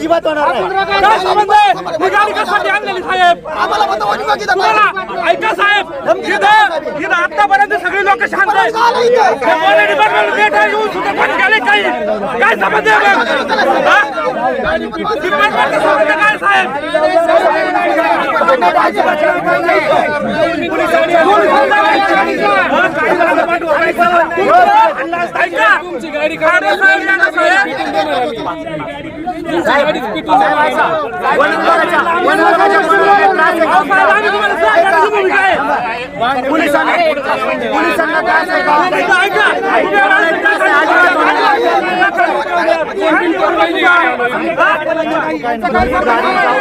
अजिबात होणार नाही. काय संबंध आहे? ही गाडी कशासाठी आणलेली साहेब. तुम्हाला ऐका साहेब. इथं इथं आतापर्यंत सगळी लोक शांत आहेत. हे पोलीस डिपार्टमेंट लेट आहे, येऊन सुद्धा पण गेले काही? काय संबंध आहे मग? हा? डिपार्टमेंटचा संबंध काय साहेब? तुमची गाडी पोलिसांना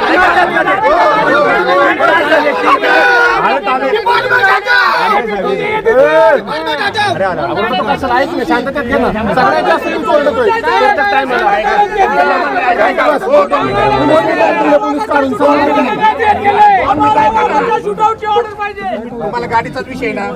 ऐका. चालेल का तुला? इंटरव्ह्यूला किंवा फोन ऑर्डर पाहिजे तुम्हाला गाडीचाच विषय ना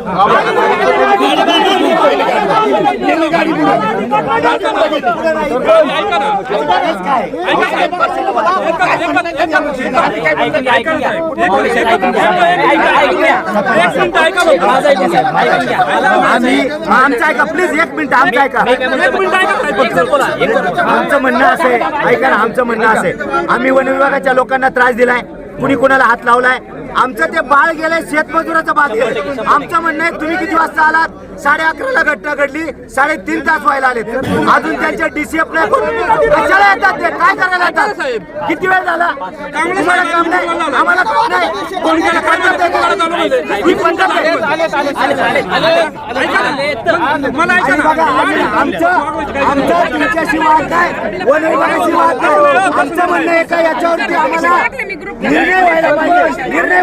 आम्ही आमचं ऐका प्लीज एक मिनिट आमचं ऐका. आमचं म्हणणं असं आहे ऐका ना आमचं म्हणणं असं आहे. आम्ही वन विभागाच्या लोकांना त्रास दिलाय कुणी कुणाला हात लावलाय आमचं ते बाळ गेलंय शेतमजुराचं बाळ गेलंय आमचं म्हणणं आहे तुम्ही किती वाजता आलात साडे अकराला घटना घडली साडेतीन तास व्हायला आले अजून त्यांच्या डीसीएफ नाही कशाला येतात ते काय करायला येतात किती वेळ झाला तुम्हाला काम नाही आम्हाला काम नाही? ही पद्धत आमचं आमचं तुमच्याशी वाद वाद नाही आमचं म्हणणं आहे का याच्यावरती आम्हाला निर्णय व्हायला पाहिजे निर्णय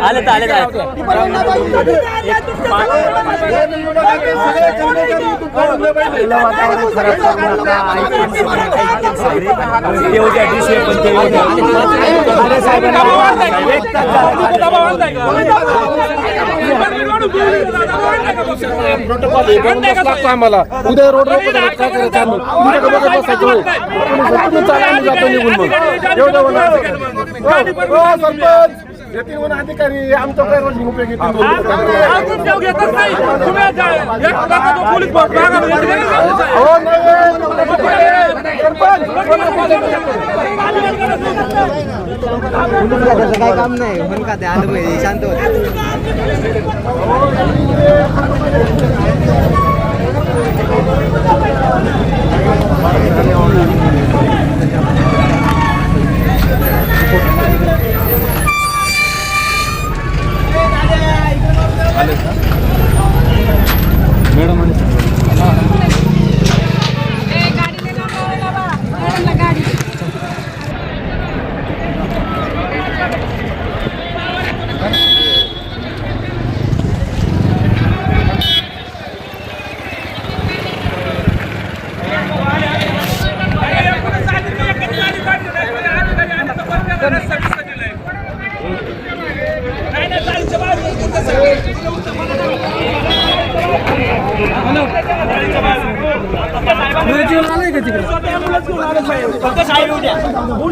आणताय का? आम्हाला. उद्या रोड काय करायचं आम्ही? तुमच्याकडे बघत बसायचं होय. तुम्ही चाला, आम्ही जातो निघून मग एवढं बोला. हो, हो, सरपंच येतील म्हणून अधिकारी आमचं काय रोज उपयोग येतील अजून देव घेतच नाही. तुम्ही काय, एक तासात तो पोलीस भाग मागा म्हणजे ते काय करायचं? हो नाही काय काम नाही म्हणून का ते आलं पाहिजे शांत होत आले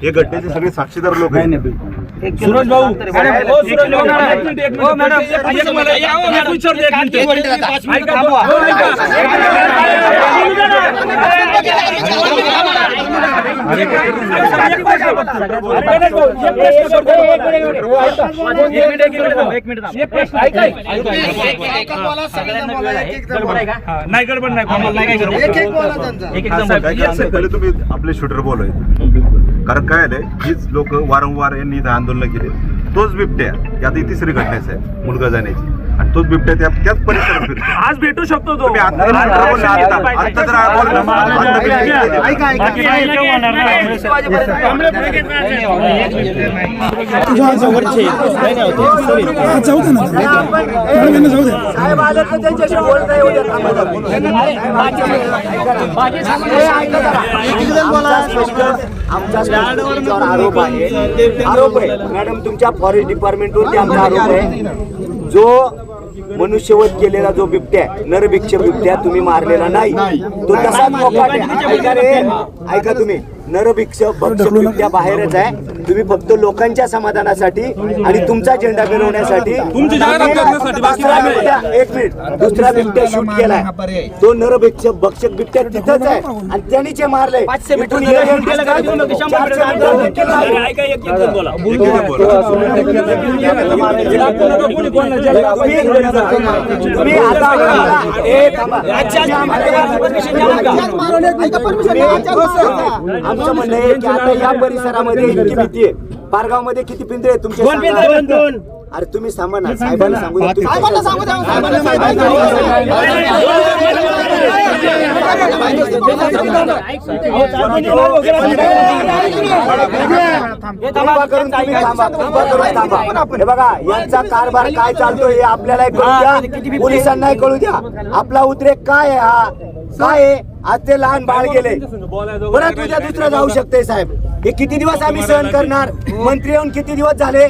हे घटनेचे सगळे साक्षीदार लोक आहेत सूरज भाऊ ओ सूरज भाऊ मॅडम एक मिनिट एक मिनिट मॅडम एक मला एक विचारतो एक मिनिट ऐका हो, ऐका नाही गडबड नाही आम्हाला पहिले तुम्ही आपले शूटर बोलवायचे कारण काय आलंय? हीच लोक वारंवार यांनी इथं आंदोलन केले. तोच बिबट्या यात ही तिसरी घटनेच आहे मुलगा जाण्याची. आणि तोच बिबट्या त्या त्याच परिसरात फिरतो आज भेटू शकतो तो तुम्ही आता जर shooter बोलले आता आता जर बोलले, आता बिबट्या येते. साहेब आले तर त्यांच्याशी बोलता येऊ द्या थांबा जरा. हे ऐका जरा. आमचा स्पष्ट- आमचा स्पष्ट तुमच्यावर आरोप आहे आरोप आहे मॅडम तुमच्या फॉरेस्ट डिपार्टमेंटवरती आमचा आरोप आहे जो मनुष्यवध केलेला जो बिबट्या नरभिक्ष बिबट्या तुम्ही मारलेला नाही तो तसाच मोकाट ऐका रे ऐका तुम्ही. नरभिक्ष भक्ष बिबट्या बाहेरच आहे. तुम्ही फक्त लोकांच्या समाधानासाठी आणि तुमचा झेंडा. बिबट्या एक मिनिट. दुसरा बिबट्या शूट केलाय. तो नरभिक्षक भक्षक बिबट्या तिथंच आहे. आणि त्यांनी जे मारले हे. तुम्ही आता. आमचं म्हणणं आहे की आता या परिसरामध्ये इतकी भीती आहे. पारगावमध्ये किती पिंजरे आहेत तुमचे सांगा. अरे तुम्ही सांगा ना साहेबांना सांगू द्या. साहेबांना सांगू द्या, साहेबांना सांगू कृपा करून तुम्ही थांबा, कृपा करून थांबा. हे बघा यांचा कारभार काय चालतोय हे आपल्याला कळू द्या. पोलिसांना कळू द्या. आपला उद्रेक काय आहे हा? काय आहे? आज ते लहान बाळ गेले. परत उद्या दुसरं जाऊ शकते साहेब. हे किती दिवस आम्ही सहन करणार? मंत्री येऊन किती दिवस झाले?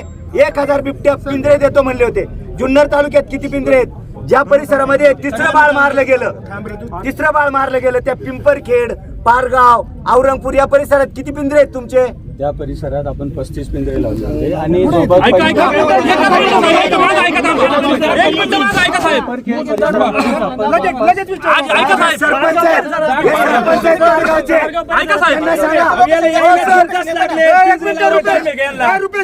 एक हजार बिबट्या पिंजरे देतो म्हणले होते. जुन्नर तालुक्यात किती पिंजरे आहेत? ज्या परिसरामध्ये तिसरं बाळ मारलं गेलं तिसरं बाळ मारलं गेलं त्या पिंपरखेड पारगाव औरंगपूर या परिसरात किती पिंजरे आहेत तुमचे? त्या परिसरात आपण पस्तीस पिंजरे लावले होते आणि.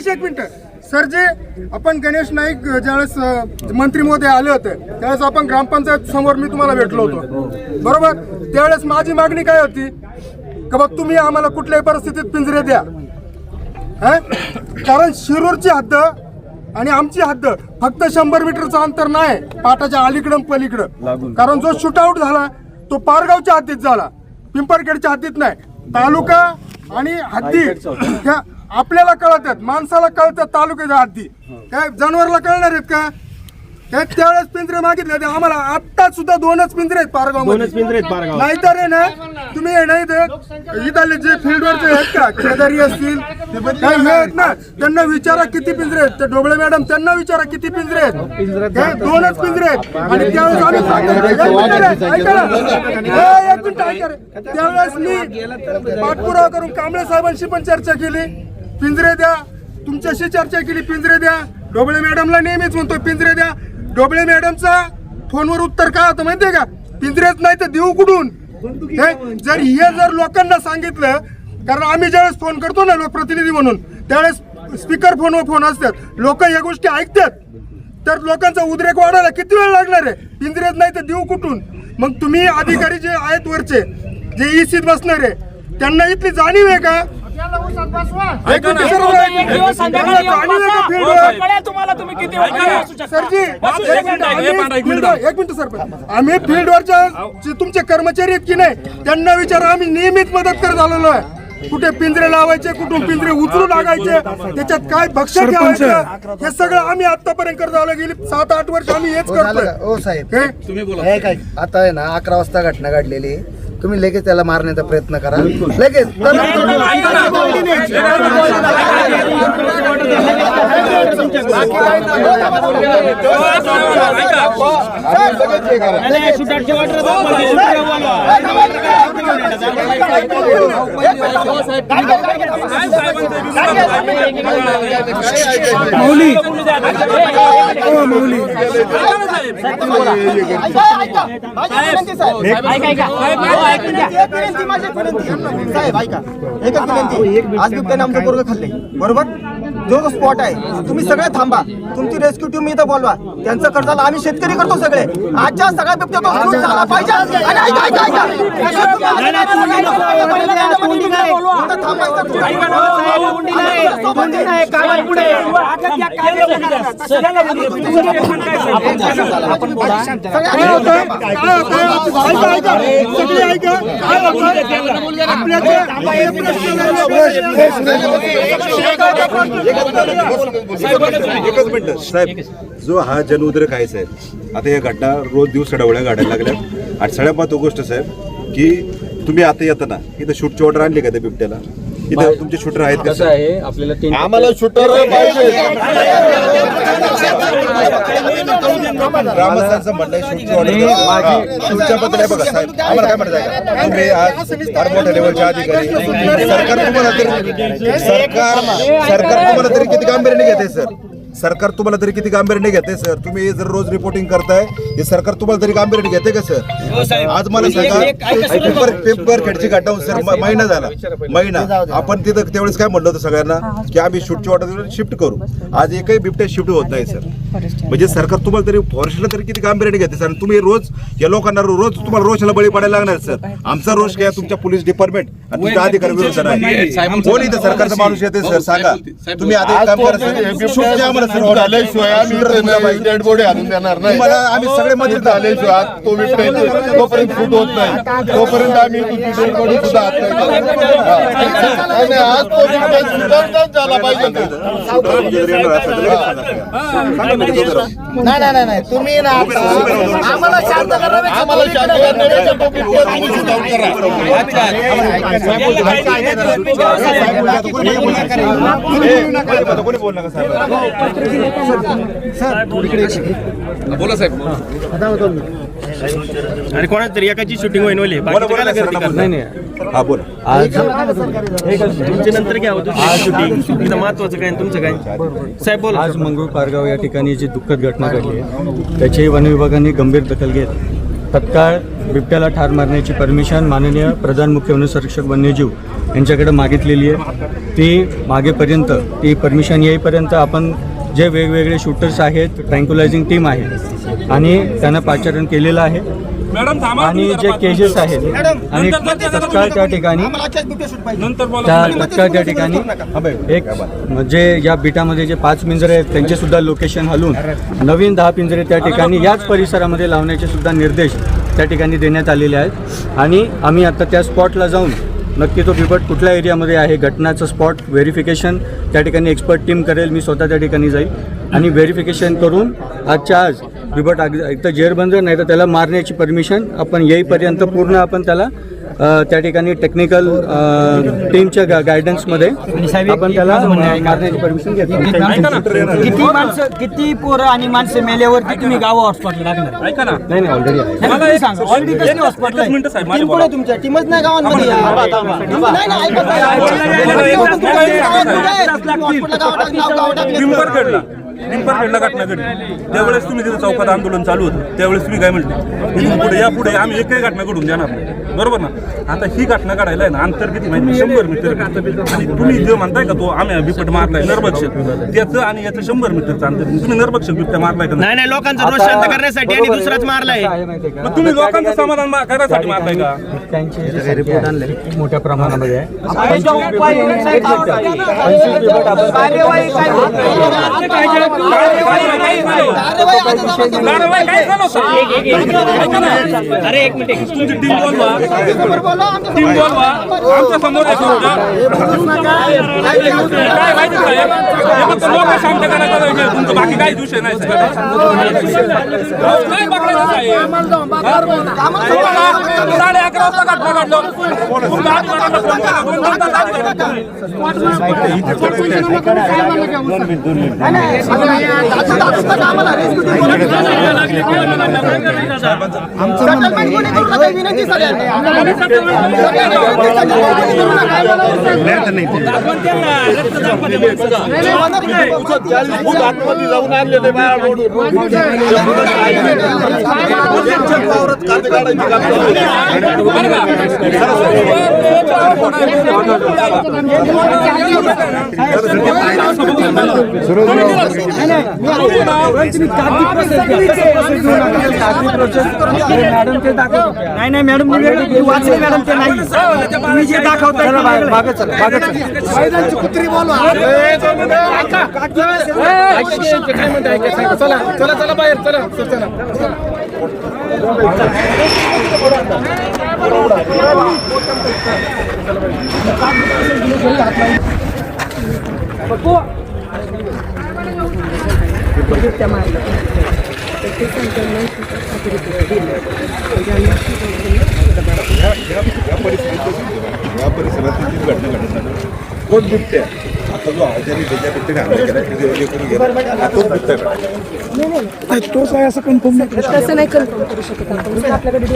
एक मिनिट. हे सर जे आपण गणेश नाईक ज्यावेळेस मंत्री महोदय आले होते त्यावेळेस आपण ग्रामपंचायत समोर मी तुम्हाला भेटलो होतो बरोबर त्यावेळेस माझी मागणी काय होती का बघ तुम्ही आम्हाला कुठल्याही परिस्थितीत पिंजरे द्या हं? कारण शिरूरची हद्द आणि आमची हद्द फक्त शंभर मीटरचं अंतर नाही पाटाच्या अलीकडं पलीकडं. कारण जो शूटआउट झाला तो पारगावच्या हद्दीत झाला पिंपरखेडच्या हद्दीत नाही. तालुका आणि हद्दी त्या आपल्याला कळत आहेत माणसाला कळतात तालुक्याच्या हद्दी. काय जनावरला कळणार आहेत का? काय त्यावेळेस पिंजरे मागितले आम्हाला आता सुद्धा दोनच पिंजरे आहेत पारगाव दोनच पिंजरे आहेत पारगाव नाहीतर आहे ना तुम्ही नाही तर इथले जे फील्डवरचे आहेत का शेजारी असतील काही आहेत ना त्यांना विचारा किती पिंजरे आहेत. ते ढोबळे मॅडम त्यांना विचारा किती पिंजरे आहेत. दोनच पिंजरे आहेत. आणि त्यावेळेस आम्ही त्यावेळेस मी पाठपुरावा करून कांबळे साहेबांशी पण चर्चा केली. पिंजरे द्या. तुमच्याशी चर्चा केली पिंजरे द्या. ढोबळे मॅडमला नेहमीच म्हणतो पिंजरे द्या. ढोबळे मॅडमचा फोनवर उत्तर काय होतं माहितीये का? पिंजरेच नाही तर देऊ कुठून? हे जर हे जर लोकांना सांगितलं कारण आम्ही ज्यावेळेस फोन करतो ना लोकप्रतिनिधी म्हणून त्यावेळेस स्पीकर फोनवर फोन असतात. लोक या गोष्टी ऐकतात. तर लोकांचा उद्रेक वाढायला किती वेळ लागणार आहे? पिंजरेच नाही तर देऊ कुठून? मग तुम्ही अधिकारी जे आहेत वरचे जे ईसीत बसणार आहे त्यांना इथली जाणीव आहे का? ऐका ना. एक दिवस संध्याकाळी जाणीव आहे का फील्डवर तुम्हाला तुम्ही किती वाजता सरजी वासू एक एक मिनिट मिनिट, आम्ही हे एक मिनिट. फील्डवर- एक मिनिट सर आम्ही फील्डवरच्या जे तुमचे कर्मचारी आहेत की नाही त्यांना विचारा आम्ही नेहमीच मदत करत आलेलो आहे. कुठे पिंजरे लावायचे कुठून पिंजरे उचलून लागायचे त्याच्यात काय भक्ष ठेवायचं हे सगळं आम्ही आतापर्यंत करत आलो गेली सात आठ वर्ष आम्ही हेच करतोय. ओ साहेब. हे? हे काय आता आहे ना अकरा वाजता घटना घडलेली. तुम्ही लगेच त्याला मारण्याचा प्रयत्न करा. लगेच. साहेब ऐका. एकच विनंती आज बिबट्याने आमचं पोरग खाल्ले बरोबर? जो जो स्पॉट आहे तुम्ही सगळे थांबा तुमची रेस्क्यू टीम इथं बोलवा त्यांचं कर्जाला आम्ही शेतकरी करतो सगळे आजच्या सगळ्या बिबट्या तो सुरू झाला पाहिजे आणि ऐका, ऐका, ऐका. जसं तुम्ही आले नाही, सगळे लोकं पहिले त्यांच्यामध्ये तिकडे बोलवा. इथं थांबायचं तुम्ही. आम्ही सोबत आहे. काय होतं काय होतं ऐका ऐका सगळे ऐका काय होतं आपल्या जे आपले प्रश्न एकच मिनिट साहेब जो हा जनउद्रेक आहे साहेब आता या घटना रोज दिवस डवळ्या घडायला लागल्या आणि सगळ्यात महत्त्व गोष्ट साहेब की तुम्ही आता येताना इथं शूटची ऑर्डर आणली का त्या बिबट्याला? इथं तुमचे शूटर आहेत कसं आहे? आपल्याला तीन आम्हाला शूटर पाहिजे. ग्रामस्थांचं म्हणणं आहे शूटची ऑर्डर शूटच्या बद्दल आहे बघा साहेब. आम्हाला काय म्हणत आहे का? तुम्ही आज फार मोठ्या लेवलचे अधिकारी. सरकार तुम्हाला तरी सरकार सरकार तुम्हाला तरी किती गांभीर्याने घेते सर? सरकार तुम्हाला तरी किती गांभीर्याने घेते सर तुम्ही जर रोज रिपोर्टिंग करताय हे सरकार तुम्हाला तरी गांभीर्याने घेते का सर आज मला सांगा पेपर पेपर खेडची होऊन सर म- महिना झाला. महिना. आपण तिथं त्यावेळेस काय म्हणलं होतं सगळ्यांना की आम्ही शूटची ऑर्डर शिफ्ट करू. आज एकही बिबट्या शिफ्ट होत नाही सर म्हणजे सरकार तुम्हाला तरी फॉरेस्टला तरी किती गांभीर्याने घेते सर आणि तुम्ही रोज या लोकांना रोज तुम्हाला रोषाला बळी पडायला लागणार सर आमचा रोष काय तुमच्या पोलीस डिपार्टमेंट आणि तुमच्या अधिकारी विरुद्ध नाही. कोण इथं सरकारचा माणूस येते सर सांगा. तुम्ही आता एक काम करा सर द्या झाल्याशिवाय आम्ही. डेड बॉडी आणून देणार नाही आम्ही सगळे मदत झाल्याशिवाय आज तो बिबट्या इथे तोपर्यंत फूट होत नाही तोपर्यंत आम्ही तुझी डेड बॉडी सुद्धा हात नाही. हा. आज तो सुधारणाच झाला पाहिजे नाही नाही नाही, तुम्ही ना आम्हाला शांत आम्हाला शांत करण्यापेक्षा तो बिबट्या तुम्ही सुधार करा कोणी बोलणार का साहेब आणि कोणाच तरी एकाची शूटिंग होईन बोला बोला नाही नाही. हा बोला. आज तुमच्या नंतर घ्या शूटिंग इथं महत्वाचं काय आणि तुमचं काय? साहेब बोला. आज मंगरूळ पारगाव या ठिकाणी जी दुःखद घटना घडली आहे त्याची वन विभागाने गंभीर दखल घेत तत्काळ बिबट्याला ठार मारण्याची परमिशन माननीय प्रधान मुख्य वनसंरक्षक वन्यजीव यांच्याकडे मागितलेली आहे. ती मागेपर्यंत ती परमिशन येईपर्यंत आपण जे वेगवेगळे शूटर्स आहेत ट्रँक्युलायझिंग टीम आहे. आणि त्यांना पाचारण केलेलं आहे. आणि जे केजेस आहेत आणि तत्काळ त्या ठिकाणी आम्हाला आजच्याच बिबट्या शूट पाहिजे नंतर बोला. त्या तत्काळ त्या ठिकाणी एक म्हणजे या बिटामध्ये जे पाच पिंजरे आहेत त्यांचे सुद्धा लोकेशन हलवून नवीन दहा पिंजरे त्या ठिकाणी याच परिसरामध्ये लावण्याचे सुद्धा निर्देश त्या ठिकाणी देण्यात आलेले आहेत. आणि आम्ही आता त्या स्पॉटला जाऊन नक्की तो बिबट कुठल्या एरियामध्ये आहे? घटनाचं स्पॉट व्हेरिफिकेशन त्या ठिकाणी एक्सपर्ट टीम करेल. मी स्वतः त्या ठिकाणी जाईल. आणि व्हेरिफिकेशन करून आजच्या आज बिबट एक तर जेरबंद नाही तर त्याला मारण्याची परमिशन आपण येईपर्यंत पूर्ण आपण त्याला त्या ठिकाणी टेक्निकल टीमच्या गायडन्समध्ये आपण त्याला मारण्याची परमिशन घेतो. किती माणसं किती पोरं आणि माणसं मेल्यावरती तुम्ही गाव हॉस्पिटल ऐका ना. नाही नाही ऑलरेडी आहे. मला एक- सांगा. ऑलरेडी कसली हॉस्पिटल टीम तुमच्या? टीमच नाही गावांमध्ये. नाही नाही ऐका पिंपरखेडला घटना घडली त्यावेळेस तुम्ही तिथे चौकात आंदोलन चालू होतं त्यावेळेस तुम्ही काय म्हटले इथून पुढे या पुढे आम्ही एकही घटना घडून देणार नाही. बरोबर ना? आता ही घटना घडायला आहे ना अंतर किती माहिती शंभर मीटर आणि तुम्ही जे म्हणताय का तो आम्ही बिपट मारलाय नरभक्षक. त्याचं आणि याचं शंभर मीटरचं अंतर तुम्ही नरभक्षक बिबट्या मारलाय का नाही नाही लोकांचा रोष शांत करण्यासाठी आणि दुसराच मारलाय? मग तुम्ही लोकांचं समाधान करण्यासाठी मारलाय का? त्यांची रिपोर्ट आणले मोठ्या प्रमाणामध्ये आहे. काय पंचवीस बिबट आपण अरे एक मिनिट तुमची टीम बोलवा टीम बोलवा आमच्यासमोर आहे तुमचं. काय माहिती साहेब हे फक्त लोक शांत करायला पाहिजे तुमचं बाकी काही विषय नाही काय पकडायचं साहेब साडे अकरा वाजता घटना घडलो तुमच्या आधी वाटायला फोन करा. दोन तास आधी घटना. विनंती सगळ्यांना आतमध्ये रोडून. नाही नाही मॅडम वाचले मॅडम ते नाही. तुम्ही जे दाखवताय कुत्री काय. चला. चला चला बाहेर. चला. चला या परिसरात जी घटना घडत आहे तोच बिबट्या आता जो आजारी त्याच्या बिबट्याने हल्ला केला तिथे हे करून गेला हा तोच बिबट्या घडला. तसं नाही कन्फर्म करू शकत आपण आपल्याकडे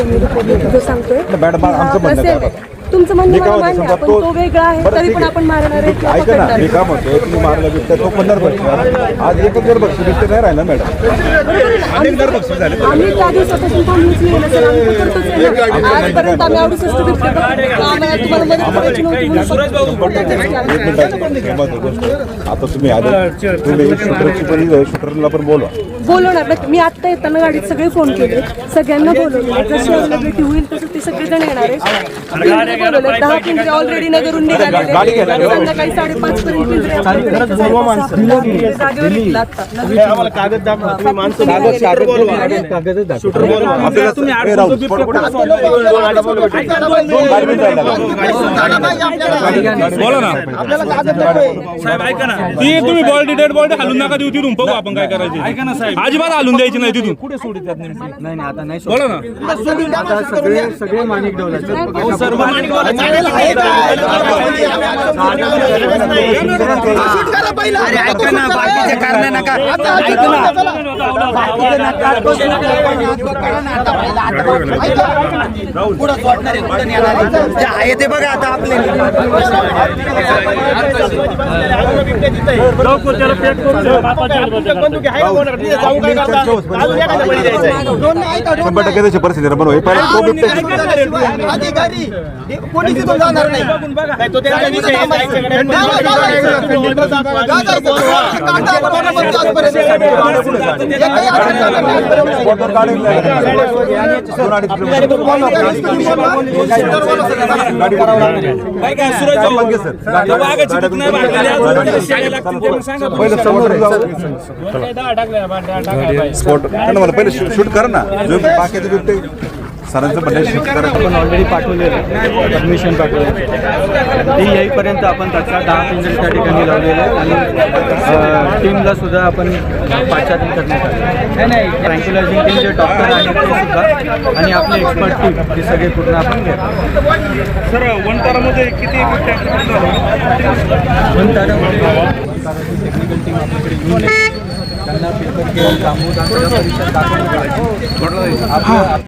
जो सांगतोय मॅडम, आमचं म्हणणं. काय. तुमचं म्हणणं मी काय मला मान्य आहे, पण तो- वेगळा आहे तरी पण. आपण मारणार आहे किंवा ऐका ना पकडणार मी आहे. काय म्हणतो तुम्ही मारला बिबट्या तो पण नरभक्षी आज एकच नरभक्षी बिबटे नाही राहिला मॅडम. अनेक नरभक्षी झाले. आम्ही त्या दिवसापासून थांबलोच नाही ना सर. आम्ही तर करतोच आहे ना. आजपर्यंत आम्ही असतो बिबटे पकडतो. आम्हाला तुम्हाला मदत करायची नव्हती म्हणून एक गोष्ट आता तुम्ही आले. तुम्ही शूटरची पण शूटरला पण बोलवा. बोलवणार ना मी आत्ता येताना गाडीत सगळे फोन केले. सगळ्यांना बोलवले जशी अवेलेबिलिटी होईल तसं ते सगळेजण येणार आहे बोलवले दहा पिंजरे ऑलरेडी नगरून निघालेले संध्याकाळी साडेपाच पर्यंत पिंजरे का? बोला ना. साहेब ऐका ना. ती तुम्ही बॉल्डी डेड बॉल्डी हलून नका देऊ तिथून. बघू आपण काय करायचं. ऐका ना साहेब. अजिबात हलून द्यायची नाही तिथून. कुठे सोडित नाही नाही आता नाही बोला ना. सगळे सगळे माणिक डवलाचे सर्व अरे ऐका ना बाकीचे कारण नका ऐक ना आहे, ते बघा आता आपले शंभर टक्के तशी परिस्थिती निर्माण होईल अधिकारी कोणी तिथून जाणार नाही. पहिलं शूट कर ना. बाकीचे बिबटे. सरांचं करा आपण ऑलरेडी पाठवलेलं परमिशन पाठवलं ती येईपर्यंत आपण तत्काळ दहा पिंजर त्या ठिकाणी लावलेले आहेत आणि टीमला सुद्धा आपण पाचारण करण्यात आलं ट्रँक्युलायझिंग टीम जे डॉक्टर आहेत ते सुद्धा आणि आपले एक्सपर्ट टीम हे सगळे पूर्ण आपण घेतो सर वनतारामध्ये किती टेक्निकल टीम आपल्याकडे घेऊन. त्यांना पेपर केलं आणि सगळं परिसर दाखवलं आपलं